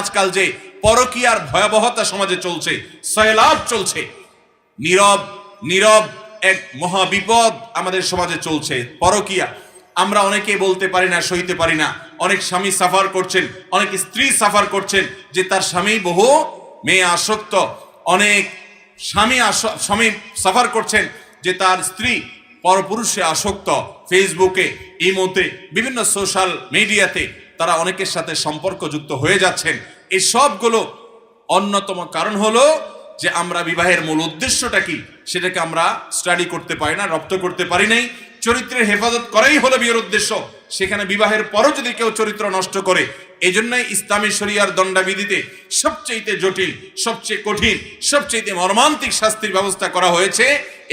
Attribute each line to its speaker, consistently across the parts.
Speaker 1: আজকাল যে পরকীয়ার ভয়াবহতা সমাজে চলছে, সয়লাভ চলছে, নীরব নীরব এক মহা বিপদ আমাদের সমাজে চলছে, পরকিয়া। আমরা অনেকে বলতে পারি না, সইতে পারি না। অনেক স্বামী সাফার করছেন, অনেক স্ত্রী সাফার করছেন যে তার স্বামী বহু মেয়ে আসক্ত। অনেক স্বামী স্বামী সাফার করছেন যে তার স্ত্রী পরপুরুষে আসক্ত। ফেসবুকে, ইমোতে, বিভিন্ন সোশ্যাল মিডিয়াতে তারা অনেকের সাথে সম্পর্কযুক্ত হয়ে যাচ্ছেন। এই সবগুলো অন্যতম কারণ হলো যে আমরা বিবাহের মূল উদ্দেশ্যটা কি? সেটাকে আমরা স্টাডি করতে পারি না, রপ্ত করতে পারি নাই। চরিত্রের হেফাজত করাই হলো বিয়ের উদ্দেশ্য। সেখানে বিবাহের পরও যদি কেউ চরিত্র নষ্ট করে এই জন্যই ইসলামী শরিয়ার দণ্ডাবিধিতে সবচেয়ে জটিল, সবচেয়ে কঠিন সবচেয়ে মর্মান্তিক শাস্তির ব্যবস্থা করা হয়েছে।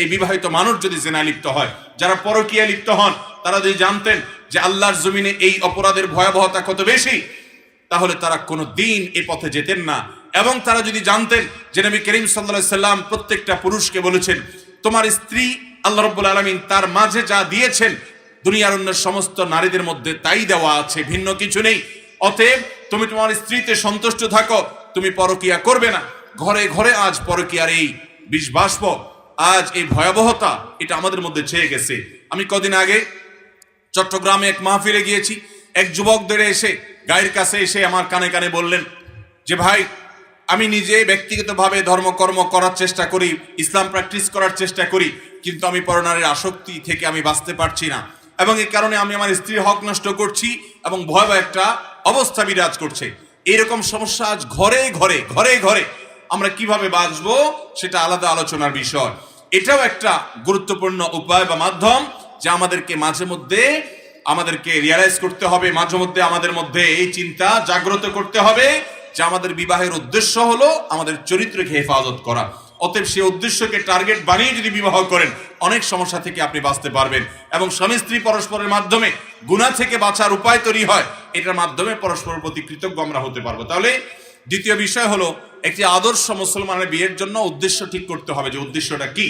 Speaker 1: এই বিবাহিত মানুষ যদি জেনা লিপ্ত হয়, যারা পরকীয়া লিপ্ত হন তারা যদি জানতেন যে আল্লাহর জমিনে এই অপরাধের ভয়াবহতা কত বেশি, তাহলে তারা কোনো দিন এ পথে যেতেন না। এবং তারা যদি জানতেন যে নবী করিম সাল্লা সাল্লাম প্রত্যেকটা পুরুষকে বলেছেন, তোমার স্ত্রী আল্লাহ রব্বুল আলমিন তার মাঝে যা দিয়েছেন, দুনিয়ার অন্য সমস্ত নারীদের মধ্যে তাই দেওয়া আছে, ভিন্ন কিছু নেই। অতএব তুমি তোমার স্ত্রীতে সন্তুষ্ট থাকো, তুমি পরকিয়া করবে না। ঘরে ঘরে আজ পরকিয়ার এই বিষ বাষ্প আজ এই ভয়াবহতা, এটা আমাদের মধ্যে ছেয়ে গেছে। আমি কদিন আগে চট্টগ্রামে এক মাহফিলে গিয়েছি। এক যুবকদের এসে গায়ের কাছে এসে আমার কানে কানে বললেন, যে ভাই, আমি নিজে ব্যক্তিগতভাবে ধর্মকর্ম করার চেষ্টা করি, ইসলাম প্র্যাকটিস করার চেষ্টা করি, কিন্তু আমি পরনারের আসক্তি থেকে আমি বাঁচতে পারছি না। এবং এই কারণে আমি আমার স্ত্রীর হক নষ্ট করছি এবং ভয়াবহ একটা অবস্থা বিরাজ করছে। এইরকম সমস্যা আজ ঘরে ঘরে ঘরে ঘরে আমরা কীভাবে বাঁচবো সেটা আলাদা আলোচনার বিষয়। এটাও একটা গুরুত্বপূর্ণ উপায় বা মাধ্যম। যা আমাদেরকে মাঝে মধ্যে আমাদেরকে রিয়ালাইজ করতে হবে, মাঝে মধ্যে আমাদের মধ্যে এই চিন্তা জাগ্রত করতে হবে যে আমাদের বিবাহের উদ্দেশ্য হলো আমাদের চরিত্রকে হেফাজত করা। অতএব সেই উদ্দেশ্যকে টার্গেট বানিয়ে যদি বিবাহ করেন, অনেক সমস্যা থেকে আপনি বাঁচতে পারবেন এবং স্বামী স্ত্রী পরস্পরের মাধ্যমে গুণা থেকে বাঁচার উপায় তৈরি হয়, এটার মাধ্যমে পরস্পরের প্রতি কৃতজ্ঞ আমরা হতে পারব। তাহলে দ্বিতীয় বিষয় হলো, একটি আদর্শ মুসলমানের বিয়ের জন্য উদ্দেশ্য ঠিক করতে হবে যে উদ্দেশ্যটা কি?